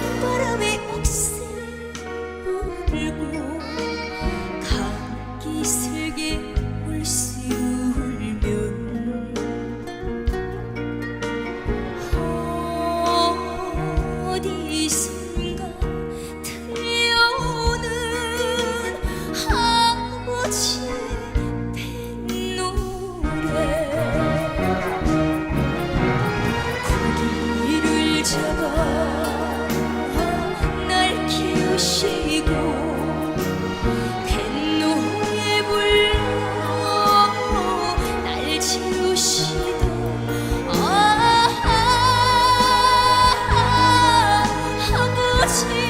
바람에 옥새 부르고 감기슬 what